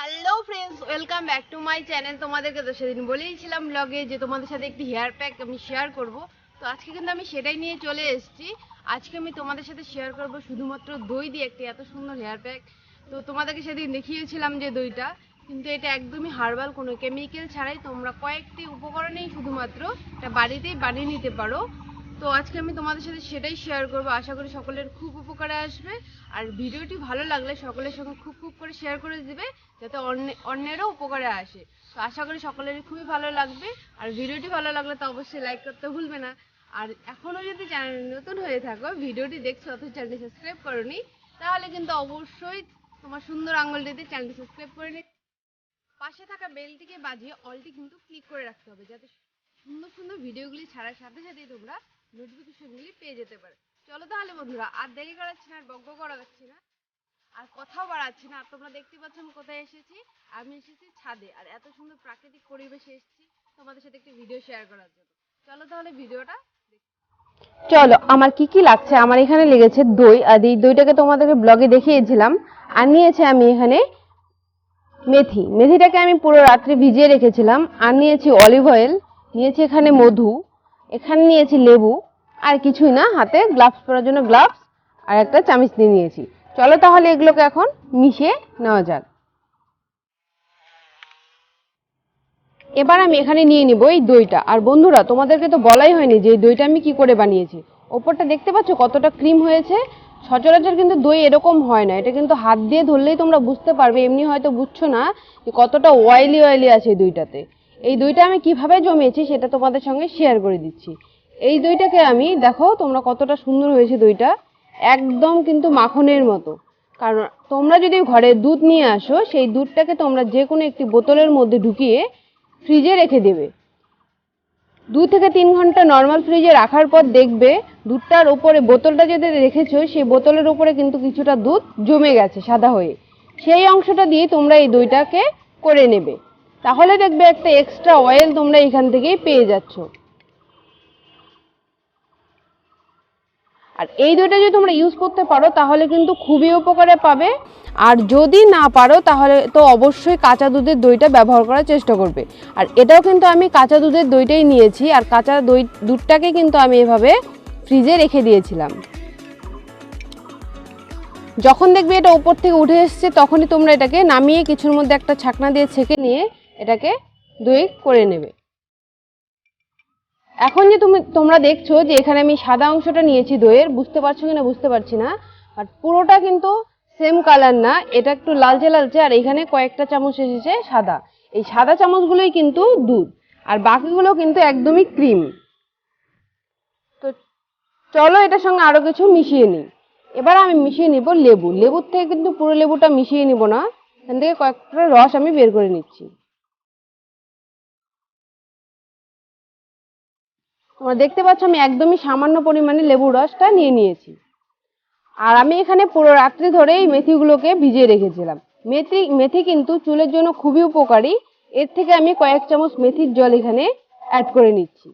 Hello friends welcome back to my channel তোমাদেরকে তো সেদিন বলেইছিলাম ব্লগে যে তোমাদের সাথে একটি হেয়ার প্যাক আমি শেয়ার করব। তো আজকে কিন্তু আমি সেটাই নিয়ে চলে এসেছি। আজকে আমি তোমাদের সাথে শেয়ার করব শুধুমাত্র দই দিয়ে একটি এত সুন্দর হেয়ার প্যাক তো তোমাদেরকে সেদিন দেখিয়েছিলাম যে দইটা, কিন্তু এটা একদমই হার্বাল কোনো কেমিক্যাল ছাড়াই তোমরা কয়েকটি উপকরণেই শুধুমাত্র এটা বাড়িতেই বানিয়ে নিতে পারো। তো আজকে আমি তোমাদের সাথে সেটাই শেয়ার করব। আশা করি সকলের খুব উপকারে আসবে। আর ভিডিওটি ভালো লাগলে সকলের সঙ্গে খুব খুব করে শেয়ার করে দিবে, যাতে অন্য- অন্যেরও উপকারে আসে। তো আশা করি সকলেরই খুবই ভালো লাগবে। আর ভিডিওটি ভালো লাগলে তো অবশ্যই লাইক করতে ভুলবে না। আর এখনও যদি চ্যানেল নতুন হয়ে থাকো, ভিডিওটি দেখছ অথচ চ্যানেলটি সাবস্ক্রাইব করোনি, তাহলে কিন্তু অবশ্যই তোমার সুন্দর আঙুলটিতে চ্যানেলটি সাবস্ক্রাইব করে নি পাশে থাকা বেলটিকে বাজিয়ে অলটি কিন্তু ক্লিক করে রাখতে হবে, যাতে সুন্দর সুন্দর ভিডিওগুলি ছাড়ার সাথে সাথেই তোমরা নোটিফিকেশনগুলি পেয়ে যেতে পারো। চলো তাহলে বন্ধুরা, আর দেরি করাচ্ছি না, আর বকবক করা যাচ্ছি না, আর কথাও বাড়াচ্ছি না। তোমরা দেখতে পাচ্ছ আমি কোথায় এসেছি? আমি এসেছি ছাদে, আর এত সুন্দর প্রাকৃতিক পরিবেশে এসেছি তোমাদের সাথে একটি ভিডিও শেয়ার করার জন্য। চলো তাহলে ভিডিওটা চলো, আমার কি কি লাগছে? আমার এখানে লেগেছে দই, আর এই দইটাকে তোমাদেরকে ব্লগে দেখিয়েছিলাম। আর নিয়েছে আমি এখানে মেথি। মেথিটাকে আমি পুরো রাত্রি ভিজিয়ে রেখেছিলাম। আর নিয়েছি অলিভ অয়েল নিয়েছি এখানে মধু, এখানে নিয়েছি লেবু। আর কিছুই না, হাতে গ্লাভস পরার জন্য গ্লাভস আর একটা চামিচ নিয়ে নিয়েছি। চলো তাহলে এগুলোকে এখন মিশিয়ে নেওয়া যাক। এবার আমি এখানে নিয়ে নিব এই দইটা। আর বন্ধুরা, তোমাদেরকে তো বলাই হয়নি যে এই দইটা আমি কি করে বানিয়েছি। ওপরটা দেখতে পাচ্ছ কতটা ক্রিম হয়েছে? সচরাচর কিন্তু দই এরকম হয় না। এটা কিন্তু হাত দিয়ে ধরলেই তোমরা বুঝতে পারবে, এমনি হয়তো বুঝছ না যে কতটা অয়েলি অয়েলি আছে এই দইটাতে। এই দইটা আমি কীভাবে জমিয়েছি সেটা তোমাদের সঙ্গে শেয়ার করে দিচ্ছি। এই দইটাকে আমি, দেখো তোমরা কতটা সুন্দর হয়েছে দইটা। একদম কিন্তু মাখনের মতো। কারণ তোমরা যদি ঘরে দুধ নিয়ে আসো, সেই দুধটাকে তোমরা যে কোনো একটি বোতলের মধ্যে ঢুকিয়ে ফ্রিজে রেখে দেবে। দু থেকে তিন ঘণ্টা নর্মাল ফ্রিজে রাখার পর দেখবে দুধটার উপরে বোতলটা যদি রেখেছো, সেই বোতলের উপরে কিন্তু কিছুটা দুধ জমে গেছে সাদা হয়ে। সেই অংশটা দিয়ে তোমরা এই দইটাকে করে নেবে। তাহলে দেখবে একটা এক্সট্রা অয়েল তোমরা এখান থেকেই পেয়ে যাচ্ছ। আর এই দইটা যদি তোমরা ইউজ করতে পারো, তাহলে কিন্তু খুবই উপকারে পাবে। আর যদি না পারো, তাহলে তো অবশ্যই কাঁচা দুধের দইটা ব্যবহার করার চেষ্টা করবে। আর এটাও কিন্তু আমি কাঁচা দুধের দইটাই নিয়েছি, আর কাঁচা দই, দুধটাকে কিন্তু আমি এভাবে ফ্রিজে রেখে দিয়েছিলাম। যখন দেখবে এটা উপর থেকে উঠে এসছে, তখনই তোমরা এটাকে নামিয়ে কিছুর মধ্যে একটা ছাকনা দিয়ে ছেঁকে নিয়ে এটাকে দই করে নেবে। এখন যে তুমি, তোমরা দেখছ যে এখানে আমি সাদা অংশটা নিয়েছি দইয়ের, বুঝতে পারছ কিনা, বুঝতে পারছি না। আর পুরোটা কিন্তু সেম কালার না, এটা একটু লালচে লালচে, আর এখানে কয়েকটা চামচ এসেছে সাদা। এই সাদা চামচগুলোই কিন্তু দুধ, আর বাকিগুলো কিন্তু একদমই ক্রিম তো চলো এটার সঙ্গে আরও কিছু মিশিয়ে নিই। এবার আমি মিশিয়ে নিব লেবু। লেবুর থেকে কিন্তু পুরো লেবুটা মিশিয়ে নিব না। এখান থেকে কয়েকটা রস আমি বের করে নিচ্ছি। তোমরা দেখতে পাচ্ছ, আমি একদমই সামান্য পরিমাণে লেবুর রসটা নিয়ে নিয়েছি। আর আমি এখানে পুরো রাত্রি ধরে এই মেথিগুলোকে ভিজিয়ে রেখেছিলাম। মেথি মেথি কিন্তু চুলের জন্য খুবই উপকারী। এর থেকে আমি কয়েক চামচ মেথির জল এখানে অ্যাড করে নিচ্ছি।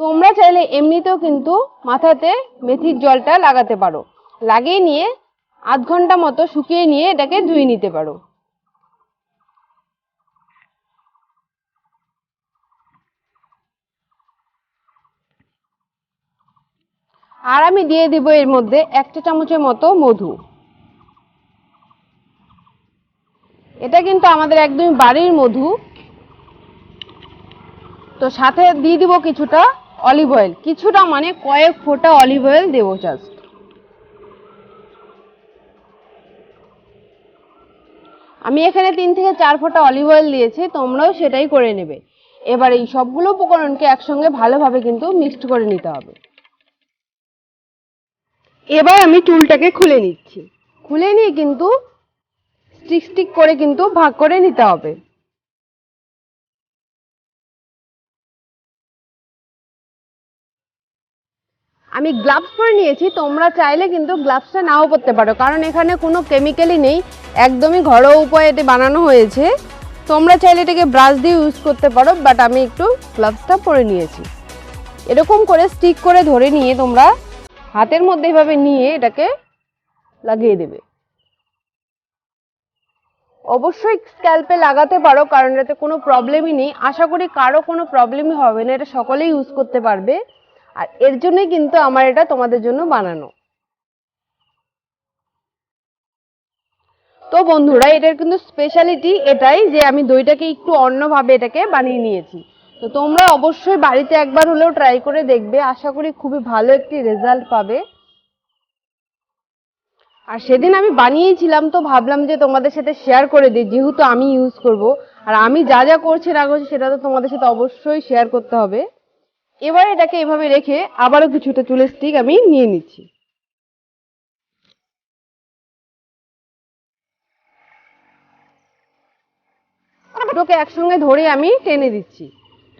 তোমরা চাইলে এমনিতেও কিন্তু মাথাতে মেথির জলটা লাগাতে পারো। লাগিয়ে নিয়ে আধ ঘণ্টা মতো শুকিয়ে নিয়ে এটাকে ধুয়ে নিতে পারো। আর আমি দিয়ে দিব এর মধ্যে একটা চামচের মতো মধু। এটা কিন্তু আমাদের একদমই বাড়ির মধু। তো সাথে দিয়ে দিব কিছুটা অলিভ অয়েল। কিছুটা মানে কয়েক ফোঁটা অলিভ অয়েল দেবো জাস্ট আমি এখানে তিন থেকে চার ফোঁটা অলিভ অয়েল দিয়েছি, তোমরাও সেটাই করে নেবে। এবার এই সবগুলো উপকরণকে একসঙ্গে ভালোভাবে কিন্তু মিক্সড করে নিতে হবে। এবার আমি চুলটাকে খুলে নিচ্ছি। খুলে নিয়ে কিন্তু স্টিক স্টিক করে কিন্তু ভাগ করে নিতে হবে। আমি গ্লাভস পরে নিয়েছি, তোমরা চাইলে কিন্তু গ্লাভসটা নাও পরতে পারো, কারণ এখানে কোনো কেমিক্যালই নেই, একদমই ঘরোয়া উপায়ে এটি বানানো হয়েছে। তোমরা চাইলে এটাকে ব্রাশ দিয়ে ইউজ করতে পারো বাট আমি একটু গ্লাভসটা পরে নিয়েছি। এরকম করে স্টিক করে ধরে নিয়ে তোমরা হাতের মধ্যে এভাবে নিয়ে এটাকে লাগিয়ে দেবে। অবশ্যই স্ক্যাল্পে লাগাতে পারো, কারণ এতে কোনো প্রবলেমই নেই। আশা করি কারও কোনো প্রবলেমই হবে না, এটা সকলেই ইউজ করতে পারবে। আর এর জন্যই কিন্তু আমার এটা তোমাদের জন্য বানানো। তো বন্ধুরা, এটার কিন্তু স্পেশালিটি এটাই যে আমি দইটাকে একটু অন্যভাবে এটাকে বানিয়ে নিয়েছি। তো তোমরা অবশ্যই বাড়িতে একবার হলেও ট্রাই করে দেখবে। আশা করি খুবই ভালো একটি রেজাল্ট পাবে। আর সেদিন আমি বানিয়েছিলাম তো ভাবলাম যে তোমাদের সাথে শেয়ার করে দিই, যেহেতু আমি ইউজ করব। আর আমি যা যা করছি না করছি সেটা তো তোমাদের সাথে অবশ্যই শেয়ার করতে হবে। এবার এটাকে এভাবে রেখে আবারও কিছুটা চুলের স্টিক আমি নিয়ে নিচ্ছি। দুটোকে একসঙ্গে ধরে আমি টেনে দিচ্ছি।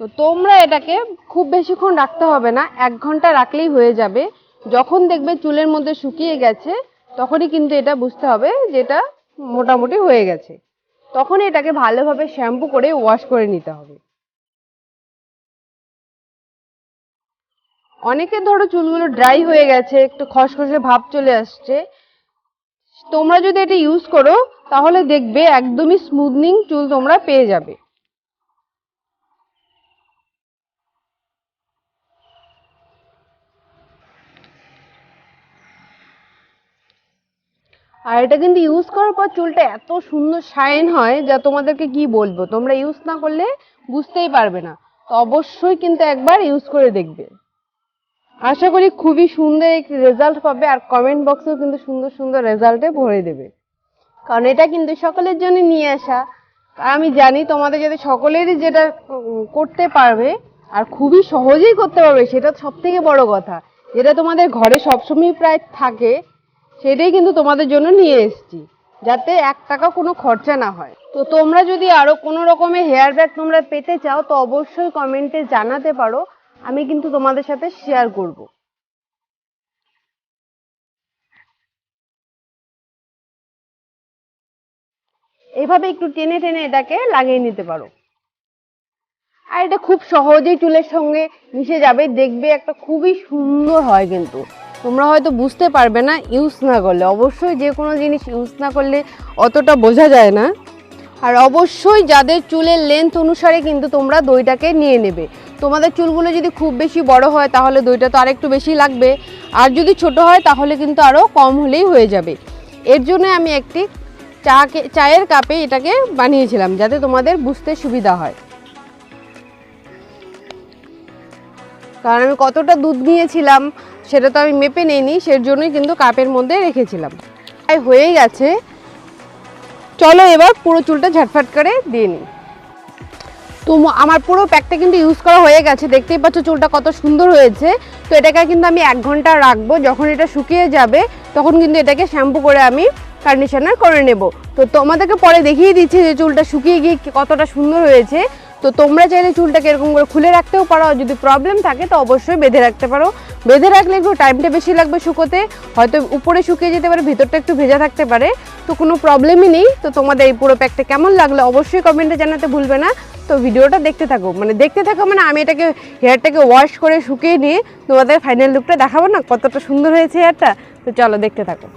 তো তোমরা এটাকে খুব বেশিক্ষণ রাখতে হবে না, এক ঘণ্টা রাখলেই হয়ে যাবে। যখন দেখবে চুলের মধ্যে শুকিয়ে গেছে, তখনই কিন্তু এটা বুঝতে হবে যে এটা মোটামুটি হয়ে গেছে। তখন এটাকে ভালোভাবে শ্যাম্পু করে ওয়াশ করে নিতে হবে। অনেকের ধরো চুলগুলো ড্রাই হয়ে গেছে, একটু খসখসে ভাব চলে আসছে। তোমরা যদি এটা ইউজ করো, তাহলে দেখবে একদমই স্মুথনিং চুল তোমরা পেয়ে যাবে। আর এটা কিন্তু ইউজ করার পর চুলটা এত সুন্দর শাইন হয় যা তোমাদেরকে কি বলব? তোমরা ইউজ না করলে বুঝতেই পারবে না। তো অবশ্যই কিন্তু একবার ইউজ করে দেখবে। আশা করি খুবই সুন্দর একটি রেজাল্ট পাবে আর কমেন্ট বক্সেও কিন্তু সুন্দর সুন্দর রেজাল্টে ভরে দেবে। কারণ এটা কিন্তু সকলের জন্য নিয়ে আসা। আমি জানি তোমাদের যাতে সকলেরই যেটা করতে পারবে আর খুবই সহজেই করতে পারবে, সেটা সব থেকে বড় কথা। যেটা তোমাদের ঘরে সবসময় প্রায় থাকে সেটাই কিন্তু তোমাদের জন্য নিয়ে এসেছি, যাতে এক টাকা কোনো খরচা না হয়। তো তোমরা যদি আরও কোনো রকমের হেয়ার ব্যাগ তোমরা পেতে চাও, তো অবশ্যই কমেন্টে জানাতে পারো, আমি কিন্তু তোমাদের সাথে শেয়ার করব। এভাবে একটু টেনে টেনে এটাকে লাগিয়ে নিতে পারো। আর এটা খুব সহজেই চুলের সঙ্গে মিশে যাবে, দেখবে একটা খুবই সুন্দর হয় কিন্তু। তোমরা হয়তো বুঝতে পারবে না ইউজ না করলে। অবশ্যই যে কোনো জিনিস ইউজ না করলে অতটা বোঝা যায় না। আর অবশ্যই যাদের চুলের লেন্থ অনুসারে কিন্তু তোমরা দইটাকে নিয়ে নেবে। তোমাদের চুলগুলো যদি খুব বেশি বড় হয়, তাহলে দইটা তো আরেকটু বেশি লাগবে। আর যদি ছোট হয়, তাহলে কিন্তু আরও কম হলেই হয়ে যাবে। এর জন্য আমি একটি চাকে চায়ের কাপে এটাকে বানিয়েছিলাম, যাতে তোমাদের বুঝতে সুবিধা হয়। কারণ আমি কতটা দুধ নিয়েছিলাম সেটা তো আমি মেপে নিইনি, সের জন্যই কিন্তু কাপের মধ্যে রেখেছিলাম। তাই হয়ে গেছে। চলো এবার পুরো চুলটা ঝটফট করে দিয়ে নিই। তো আমার পুরো প্যাকটা কিন্তু ইউজ করা হয়ে গেছে। দেখতেই পাচ্ছ চুলটা কত সুন্দর হয়েছে। তো এটাকে কিন্তু আমি এক ঘণ্টা রাখব। যখন এটা শুকিয়ে যাবে, তখন কিন্তু এটাকে শ্যাম্পু করে আমি কন্ডিশনার করে নেব। তো তোমাদেরকে পরে দেখিয়ে দিচ্ছি যে চুলটা শুকিয়ে গিয়ে কতটা সুন্দর হয়েছে। তো তোমরা চাইলে চুলটাকে এরকম করে খুলে রাখতেও পারো যদি প্রবলেম থাকে তো অবশ্যই বেঁধে রাখতে পারো। বেঁধে রাখলে একটু টাইমটা বেশি লাগবে শুকোতে, হয়তো উপরে শুকিয়ে যেতে পারে, ভিতরটা একটু ভেজা থাকতে পারে। তো কোনো প্রবলেমই নেই। তো তোমাদের এই পুরো প্যাকটা কেমন লাগল অবশ্যই কমেন্টে জানাতে ভুলবে না। তো ভিডিওটা দেখতে থাকো। মানে দেখতে থাকো মানে আমি এটাকে হেয়ারটাকে ওয়াশ করে শুকিয়ে নিয়ে তোমাদের ফাইনাল লুকটা দেখাবো না কতটা সুন্দর হয়েছে হেয়ারটা তো চলো দেখতে থাকো।